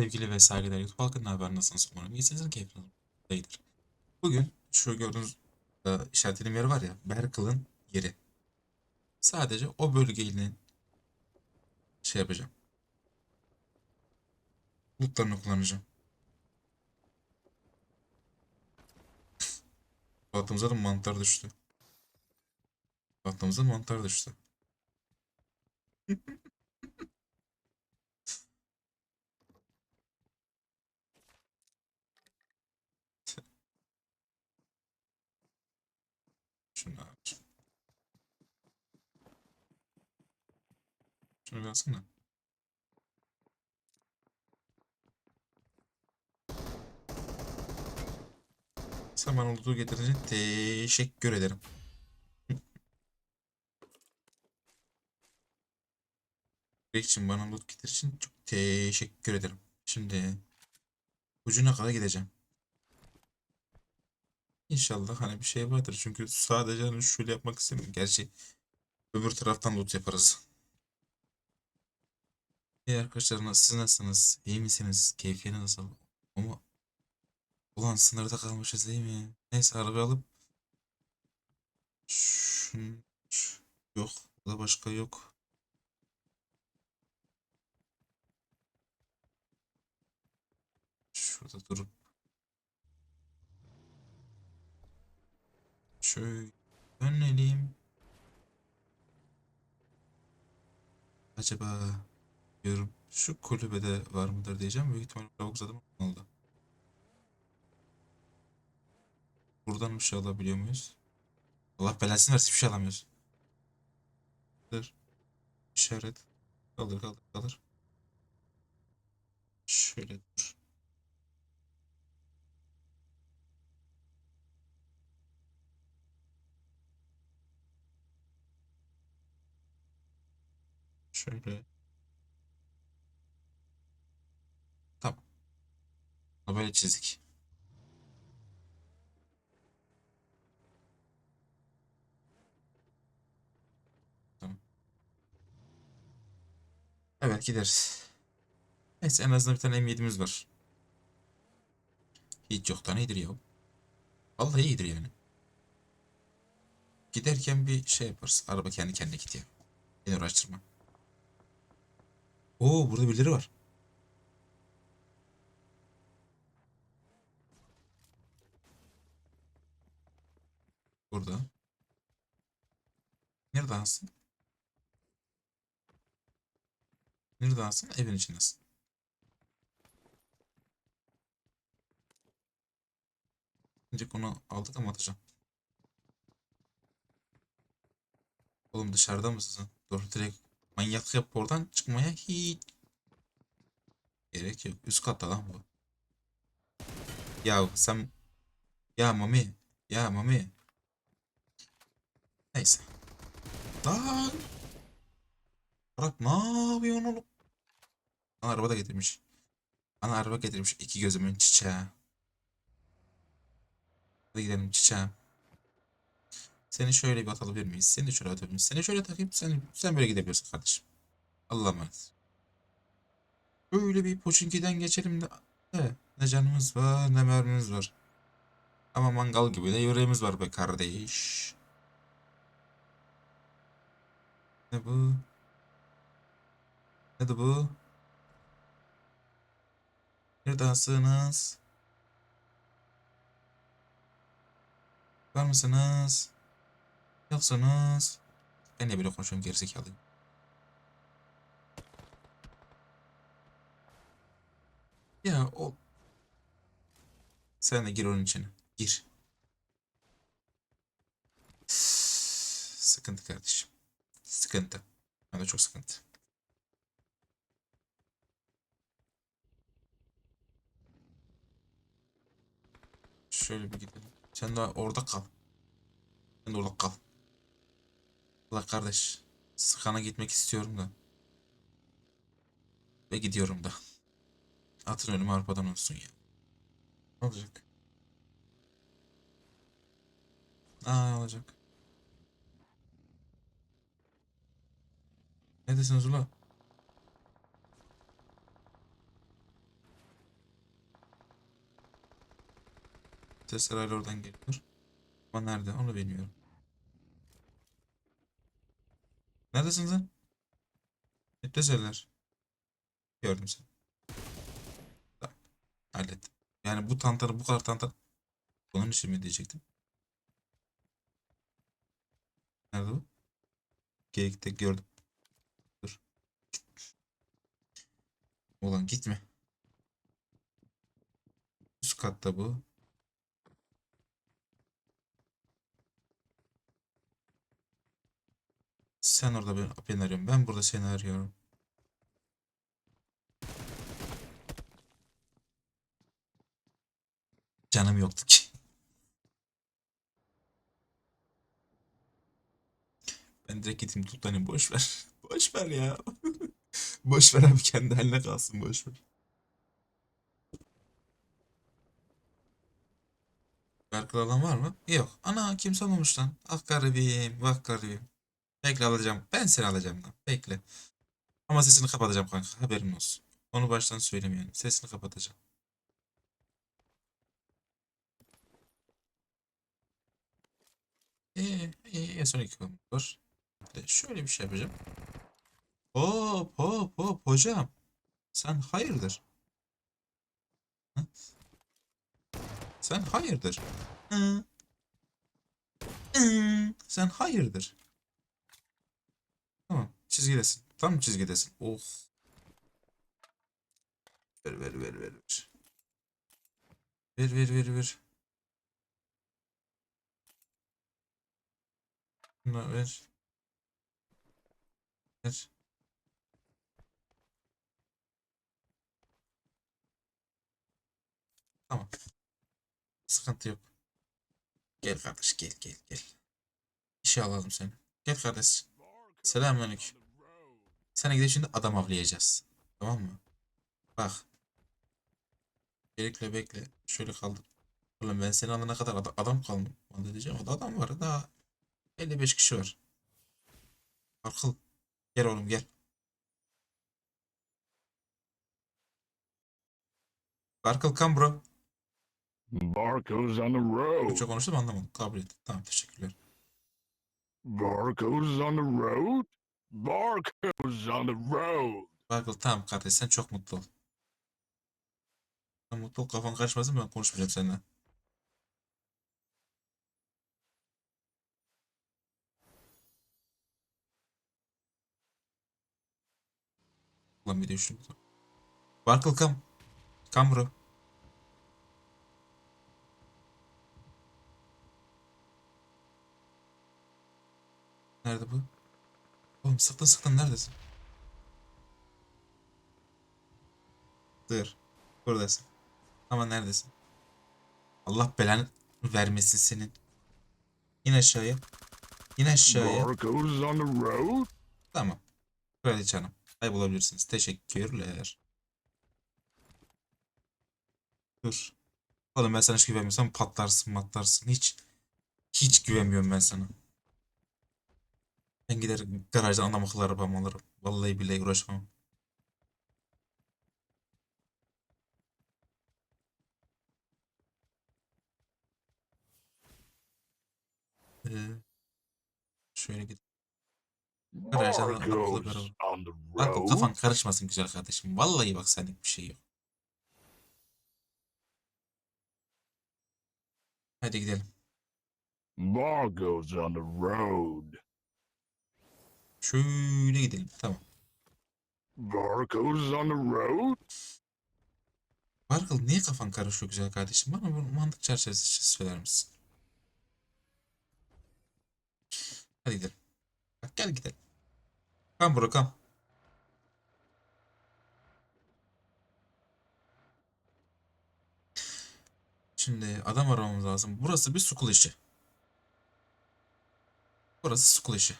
Sevgili ve saygıdeğer YouTube halkının haber nasılsınız umarım iyisinizdir keyfiniz iyidir. Bugün şu gördüğünüz e, işaretlediğim yer var ya Berkel'ın yeri. Sadece o bölgenin şey yapacağım. Lootlarını kullanacağım. Baktığımızda da mantar düştü. Baktığımızda mantar düştü. Şunu aç. Şunu bir alsana. Bana olduğu getirince teşekkür ederim. İçin bana loot getir için çok teşekkür ederim. Şimdi ucuna kadar gideceğim. İnşallah hani bir şey vardır. Çünkü sadece hani şöyle yapmak istemiyorum. Gerçi öbür taraftan loot yaparız. İyi arkadaşlar siz nasılsınız? İyi misiniz? Keyfiyeti nasıl? Ama ulan sınırda kalmışız değil mi? Neyse araba alıp şun şu- yok. Burada başka yok. Şurada durup şöyle dönelim. Acaba diyorum şu kulübede var mıdır diyeceğim. Büyük ihtimalle lavuk zaten oldu. Buradan bir şey alabiliyor muyuz? Allah belasını versin bir şey alamıyoruz. Dur. İşaret. Kaldır kaldır kaldır. Şöyle dur. Şöyle. Tamam. Bunu Böyle. Tamam. Evet gideriz. Neyse en azından bir tane M7'miz var. Hiç yoktan iyidir ya. Vallahi iyidir yani. Giderken bir şey yaparız. Araba kendi kendine gidiyor. Beni uğraştırma. Oo burada birileri var. Burada. Nerede alsın? Nerede alsın? Evin içindesin. Önce onu aldık ama atacağım. Oğlum dışarıda mısın? Dur direkt manyaklık yap oradan çıkmaya hiç gerek yok. Üst katta lan bu. Ya sen ya Mami ya Mami Neyse. Lan Arap ne yapıyorsun oğlum? Ana araba da getirmiş. Ana araba getirmiş iki gözümün çiçeği. Hadi gidelim çiçeğim. Seni şöyle bir atabilir miyiz? Seni şöyle atabilir miyiz? Seni şöyle takayım. Sen, sen böyle gidebiliyorsun kardeşim. Allah'a emanet. Böyle bir Poçinki'den geçelim de. de ne canımız var ne mermimiz var. Ama mangal gibi de yüreğimiz var be kardeş. Ne bu? Ne de bu? Neredesiniz? Var mısınız? Yoksunuz? Ben de böyle konuşuyorum gerizekalıyım. Ya o... Sen de gir onun içine. Gir. Sıkıntı kardeşim. Sıkıntı. De çok sıkıntı. Şöyle bir gidelim. Sen de orada kal. Sen de orada kal. Allah kardeş. Sıkana gitmek istiyorum da. Ve gidiyorum da. Atın önüme arpadan olsun ya. Ne olacak? Aa olacak? Neredesiniz ula? Sesler hala oradan geliyor. Ama nerede onu bilmiyorum. Neredesiniz lan? Nipte söyler. Gördüm seni. Tamam. Hallettim. Yani bu tantanı bu kadar tantan. Bunun için diyecektim? Nerede bu? Geyik'te gördüm. Ulan gitme. Üst katta bu. Sen orada ben, beni arıyorsun. Ben burada seni arıyorum. Canım yoktu ki. Ben direkt gideyim tutlanayım boş ver. Boş ver ya. Boş ver abi kendi haline kalsın boş ver. Berkal alan var mı? Yok. Ana kimse olmamış lan. Ah garibim, bak garibim. Bekle alacağım. Ben seni alacağım lan. Bekle. Ama sesini kapatacağım kanka. Haberin olsun. Onu baştan söyleyeyim yani. Sesini kapatacağım. Eee, eee, son iki var. Şöyle bir şey yapacağım. Hop hop hop hocam. Sen hayırdır? Sen hayırdır? Sen hayırdır? Tamam çizgidesin. Tam çizgidesin. Oh. Ver ver ver ver ver. Ver ver ver ver. Şunu ver. Ver. Tamam. Sıkıntı yok. Gel kardeş gel gel gel. İşe alalım seni. Gel kardeş. Selamünaleyküm. Sana gidip şimdi adam avlayacağız. Tamam mı? Bak. Bekle bekle. Şöyle kaldım. Oğlum ben seni alana kadar ada- adam kalmadı diyeceğim. O da adam var. Daha 55 kişi var. Arkıl. Gel oğlum gel. Barkıl come bro. Barco's on the road. Türkçe konuştum anlamadım. Kabul ettim. Tamam teşekkürler. Barco's on the road. Barco's on the road. Barkıl tamam kardeş sen çok mutlu ol. Sen mutlu ol kafan karışmasın ben konuşmayacağım seninle. Ulan bir de şunu. Barkıl come. Come bro. Nerede bu? Oğlum sıktın sıktın neredesin? Dur. Buradasın. Ama neredesin? Allah belanı vermesin senin. İn aşağıya. İn aşağıya. Tamam. Kraliçe hanım. Kaybolabilirsiniz. Teşekkürler. Dur. Oğlum ben sana hiç güvenmiyorsam patlarsın matlarsın. Hiç hiç güvenmiyorum ben sana. Ben gider garajdan adam akıllı arabamı alırım. Vallahi billahi uğraşamam. Ee, şöyle git. Garajdan adam akıllı bir araba. kafan karışmasın güzel kardeşim. Vallahi bak senlik bir şey yok. Hadi gidelim. Barco's on the road. Şöyle gidelim. Tamam. Barco's on the road. Barkıl niye kafan karışıyor güzel kardeşim? Bana bu mantık çerçevesi için söyler misin? Hadi gidelim. Bak gel gidelim. Kam bro kam. Şimdi adam aramamız lazım. Burası bir sukul işi. Burası sukul işi.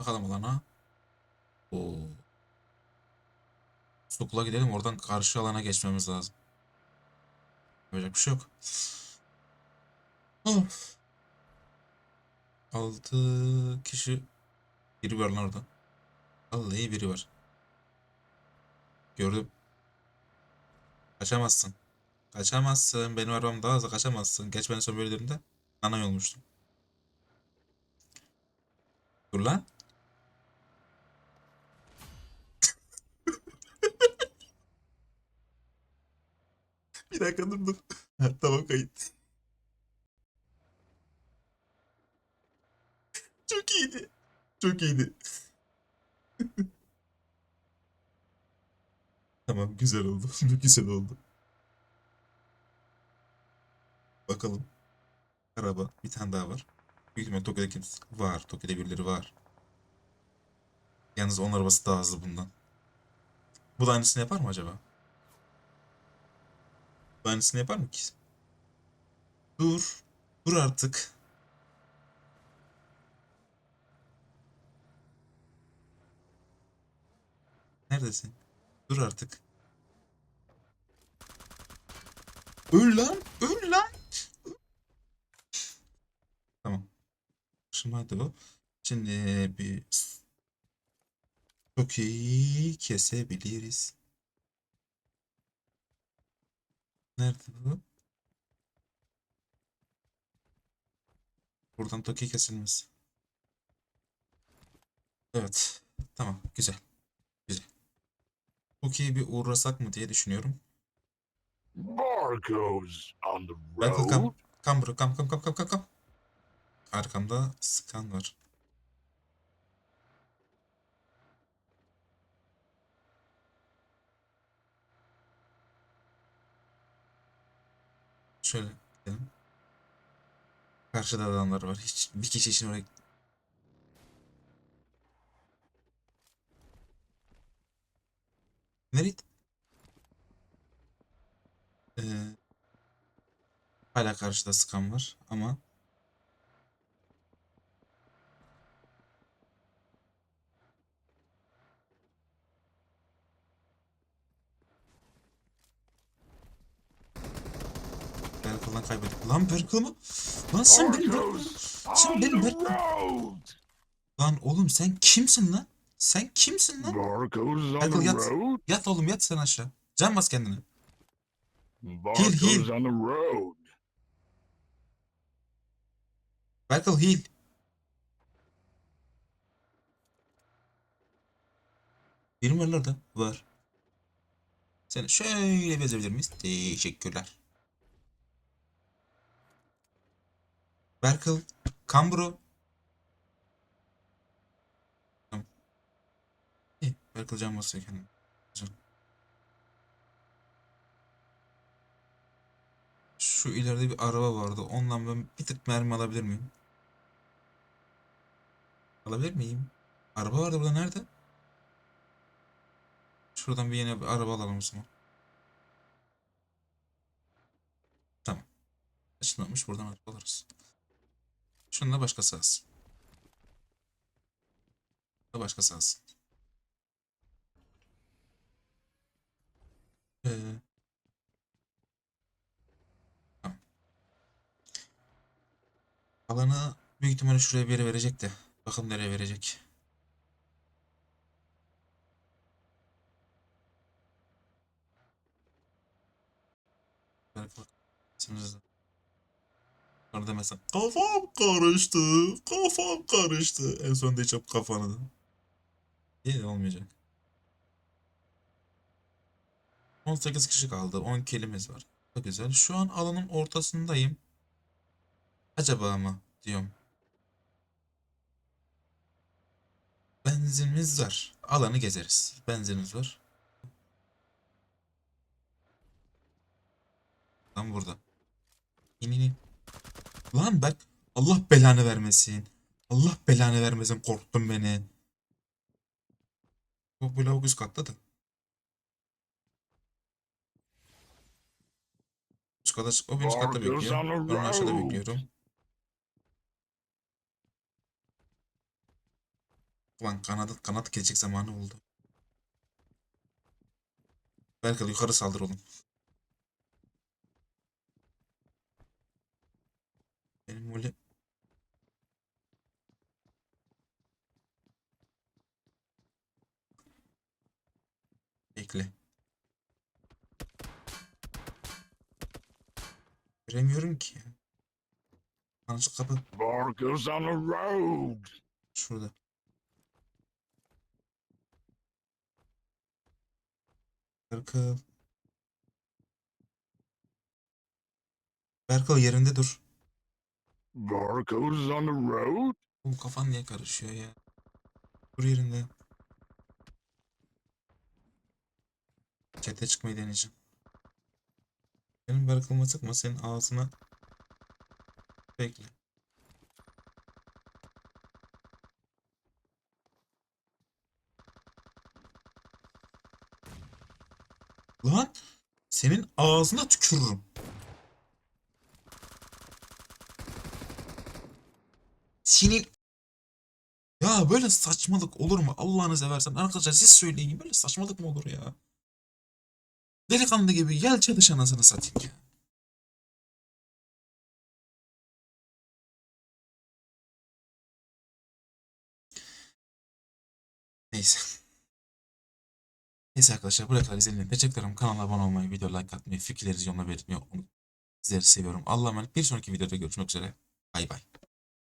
Bakalım alana. Oo. Sukula gidelim oradan karşı alana geçmemiz lazım. Böyle bir şey yok. Of. Altı kişi. Biri var lan orada. Vallahi biri var. Gördüm. Kaçamazsın. Kaçamazsın. Benim arabam daha hızlı kaçamazsın. Geç ben son bölümde ana olmuştum. Dur lan. Bir dakika dur dur. Tamam kayıt. Çok iyiydi. Çok iyiydi. Tamam güzel oldu. güzel oldu. Bakalım. Araba. Bir tane daha var. Büyük ihtimal Tokyo'da kimse var. Tokyo'da birileri var. Yalnız onun arabası daha hızlı bundan. Bu da aynısını yapar mı acaba? Bu aynısını yapar mı ki? Dur. Dur artık. Neredesin? Dur artık. Öl lan! Öl lan! Tamam. Şimdi hadi o. Şimdi bir çok iyi kesebiliriz. Nerede bu? Buradan Toki kesilmez. Evet. Tamam. Güzel. Güzel. Toki'ye bir uğrasak mı diye düşünüyorum. Barco's on the road. kam. Kam bro. Kam kam kam kam kam kam. Arkamda skan var. Şöyle gidelim. Karşıda adamlar var. Hiç bir kişi için oraya gittin? Ee, hala karşıda skan var ama Berkel'dan kaybettik. Lan Berkel mı? Lan sen benim Barco's Sen benim road. Lan oğlum sen kimsin lan? Sen kimsin lan? The yat. Yat oğlum yat sen aşağı. Can bas kendine. Heal. road. Berkel heal. Birim? Var. Seni şöyle bezebilir miyiz? Teşekkürler. Berkel, Kambro. Tamam. İyi, Berkel can basıyor kendine. Güzel. Şu ileride bir araba vardı. Ondan ben bir tık mermi alabilir miyim? Alabilir miyim? Araba vardı burada nerede? Şuradan bir yeni bir araba alalım o zaman. Tamam. Açılmamış buradan araba alırız. Şunu da başkası alsın. Da başkası alsın. Ee, tamam. Alanı büyük ihtimalle şuraya bir yere verecek de. Bakalım nereye verecek. Bak. Sınırızda. Sonra demesen kafam karıştı, kafam karıştı. En son de çap kafanı. İyi olmayacak. 18 kişi kaldı. 10 kelimiz var. Çok güzel. Şu an alanın ortasındayım. Acaba mı diyorum. Benzinimiz var. Alanı gezeriz. Benzinimiz var. Tam burada. İn in. Lan bak. Allah belanı vermesin. Allah belanı vermesin. Korktun beni. Bu bu lavuk üst katta da. Üst kata çık. O birinci katta bekliyor. Ben onu aşağıda bekliyorum. Ulan kanadı, kanat gelecek zamanı oldu. Belki yukarı saldır oğlum. Öyle... Bekle. Göremiyorum ki. Yanlış kapı Bark is on the road. şurada. Berkal. Berkal yerinde dur. Bark is on the road. Oğlum kafan niye karışıyor ya? Dur yerinde. Çete çıkmayı deneyeceğim. Benim Berkal'ıma sıkma senin ağzına. Bekle. Lan senin ağzına tükürürüm. Senin ya böyle saçmalık olur mu? Allah'ını seversen arkadaşlar siz söyleyin böyle saçmalık mı olur ya? Delikanlı gibi gel çalış anasını satayım ya. Neyse. Neyse arkadaşlar buraya kadar izlediğiniz teşekkür. Kanala abone olmayı, video like atmayı, fikirlerinizi yorumla belirtmeyi unutmayın. Sizleri seviyorum. Allah'a emanet. Bir sonraki videoda görüşmek üzere. Bay bay.